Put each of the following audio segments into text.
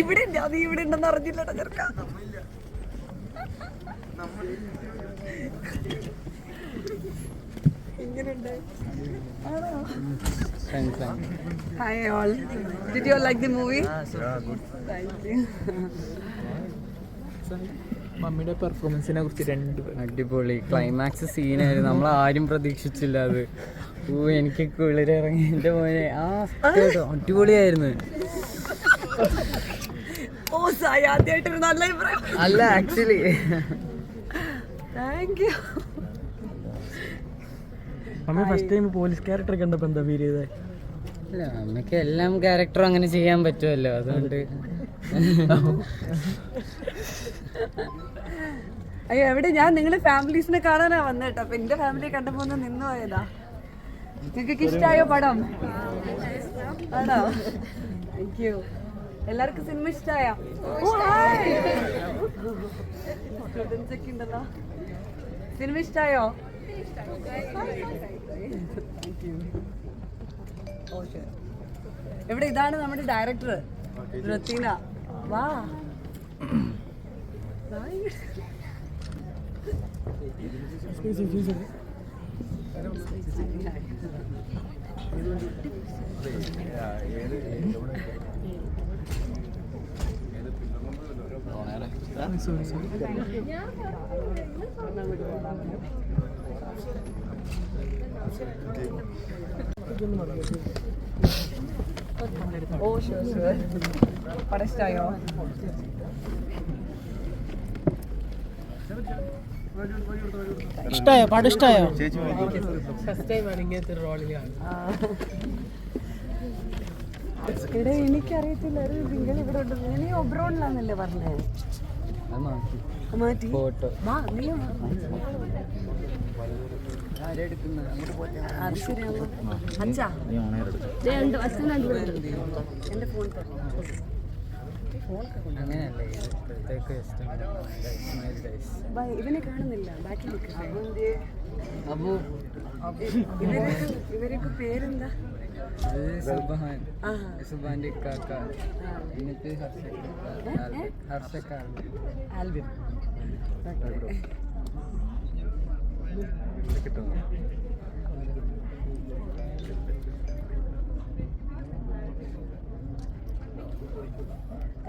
ഇവിടെ ഉണ്ട് അത് ഇവിടെ ഉണ്ടെന്ന് അറിഞ്ഞില്ലട്ടോ ചെറുക്ക. Hi all did you like the movie thank you മമ്മിയുടെ പെർഫോമൻസിനെ കുറിച്ച് രണ്ട് അടിപൊളി. ക്ലൈമാക്സ് സീനായിരുന്നു നമ്മൾ ആരും പ്രതീക്ഷിച്ചില്ല അത്. ഓ എനിക്ക് കുളിരിറങ്ങി. എന്റെ മോനെ. ആ അടിപൊളിയായിരുന്നു. അല്ല actually thank you mummy first time police character കണ്ടപ്പോ എന്താ ഫീൽ ചെയ്തേ? അല്ല അമ്മയ്ക്ക് എല്ലാം ക്യാരക്ടറും അങ്ങനെ ചെയ്യാൻ പറ്റുമല്ലോ. അതുകൊണ്ട്. അയ്യോ എവിടെ? ഞാൻ നിങ്ങളുടെ ഫാമിലീസിനെ കാണാനാ വന്നേട്ടോ അപ്പൊ എന്റെ ഫാമിലി കണ്ടപ്പോ ഒന്ന് നിന്നു പോയതാ. നിങ്ങൾക്ക് ഇഷ്ടായോ പടം? ആണോ? താങ്ക് യു എല്ലാവർക്കും സിനിമ ഇഷ്ടായോ? സ്റ്റുഡൻസ് ഒക്കെ ഉണ്ടല്ലോ സിനിമ ഇഷ്ടായോ? എവിടെ ശരി ഇവിടെ ഇതാണ് നമ്മുടെ ഡയറക്ടർ വാ. വാ ഇങ്ങോട്ട്. ഓ ഷുവർ ഷുവർ പടം ഇഷ്ടായോ? പാട്ട് ഇഷ്ടായോ? എനിക്കറിയത്തില്ല ഒരു നിങ്ങൾ ഇവിടെ ഉണ്ട്. ഞാൻ ഈ ഒബ്രോണിലാന്നല്ലേ പറഞ്ഞേ? മാറ്റി. അച്ഛാ. എന്റെ ഫോൺ തരാം. ഇവനെ കാണുന്നില്ല. ബാക്കിൽ അബു ഇവരൊക്കെ ഇവരൊക്കെ പേരെന്താ? സുബാൻ. സുബാന്റെ കാക്ക എന്നിട്ട് ഹർഷക്ക ഹർഷക്ക ആൽവിൻ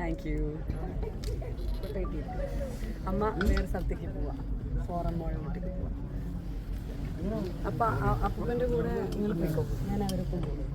താങ്ക് യു അമ്മ വേറെ സ്ഥലത്തേക്ക് പോവാ. ഫോറം മോളെ വീട്ടിൽ പോവാ. അപ്പം അപ്പൂപ്പന്റെ കൂടെ നിങ്ങൾ ഞാൻ അവരൊപ്പം പോകും